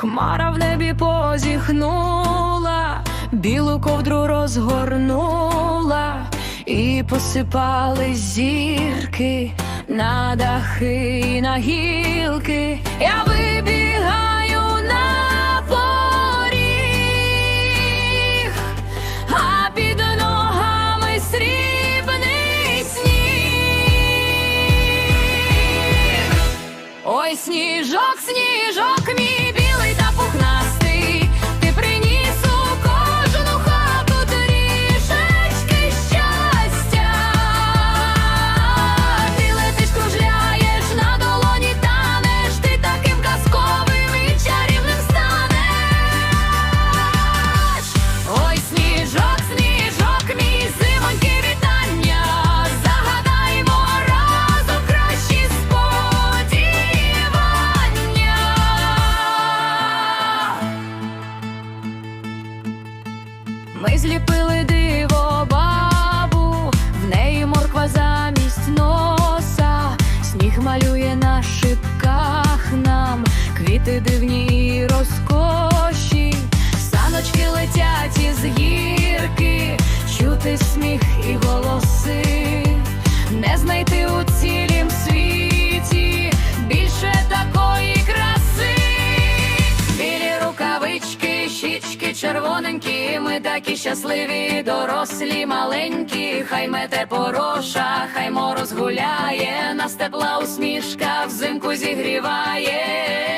Хмара в небі позіхнула, білу ковдру розгорнула, і посипали зірки на дахи і на гілки. Я вибігаю на поріг, а під ногами срібний сніг. Ой, сніжок, сніжок, мій Ми зліпили диво бабу, в неї морква замість носа, сніг малює на шипках нам, квіти дивні розкоші, саночки летять із гірки, чути сміх червоненькі, ми такі щасливі, дорослі, маленькі, хай мете пороша, хай мороз гуляє, нас тепла усмішка взимку зігріває.